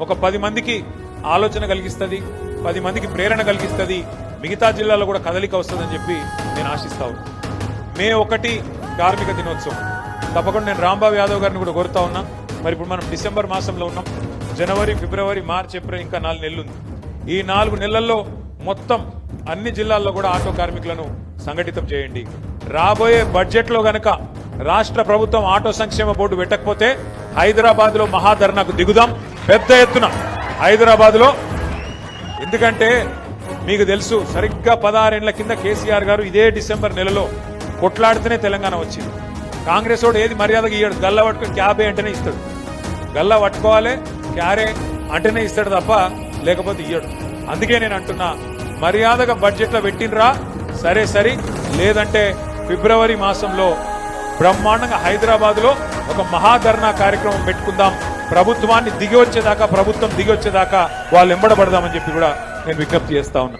ఒక పది మందికి ఆలోచన కలిగిస్తుంది పది మందికి ప్రేరణ కలిగిస్తుంది. మిగతా జిల్లాలో కూడా కదలిక వస్తుందని చెప్పి నేను ఆశిస్తా మే ఒకటి కార్మిక దినోత్సవం. తప్పకుండా నేను రాంబాబు యాదవ్ గారిని కూడా కోరుతా ఉన్నా. మరి ఇప్పుడు మనం డిసెంబర్ మాసంలో ఉన్నాం. జనవరి ఫిబ్రవరి మార్చ్ ఏప్రిల్ ఇంకా నాలుగు నెలలు ఉంది. ఈ నాలుగు నెలల్లో మొత్తం అన్ని జిల్లాల్లో కూడా ఆటో కార్మికులను సంఘటితం చేయండి. రాబోయే బడ్జెట్లో గనక రాష్ట్ర ప్రభుత్వం ఆటో సంక్షేమ బోర్డు పెట్టకపోతే హైదరాబాద్లో మహాధర్నాకు దిగుదాం. పెద్ద ఎత్తున హైదరాబాద్లో ఎందుకంటే మీకు తెలుసు సరిగ్గా పదహారేళ్ళ కింద కేసీఆర్ గారు ఇదే డిసెంబర్ నెలలో కొట్లాడితేనే తెలంగాణ వచ్చింది. కాంగ్రెస్ వాడు ఏది మర్యాదగా ఇయ్యాడు గల్ల పట్టుకుని క్యాబే అంటేనే ఇస్తాడు. గల్ల పట్టుకోవాలి క్యారే అంటేనే ఇస్తాడు తప్ప లేకపోతే ఇయ్యడు. అందుకే నేను అంటున్నా మర్యాదగా బడ్జెట్లో పెట్టినరా సరే సరి లేదంటే ఫిబ్రవరి మాసంలో బ్రహ్మాండంగా హైదరాబాద్లో ఒక మహాధర్నా కార్యక్రమం పెట్టుకుందాం. ప్రభుత్వాన్ని దిగి వచ్చేదాకా ప్రభుత్వం దిగి వచ్చేదాకా వాళ్ళు ఎంబడబడదామని చెప్పి కూడా నేను విజ్ఞప్తి చేస్తా ఉన్నా.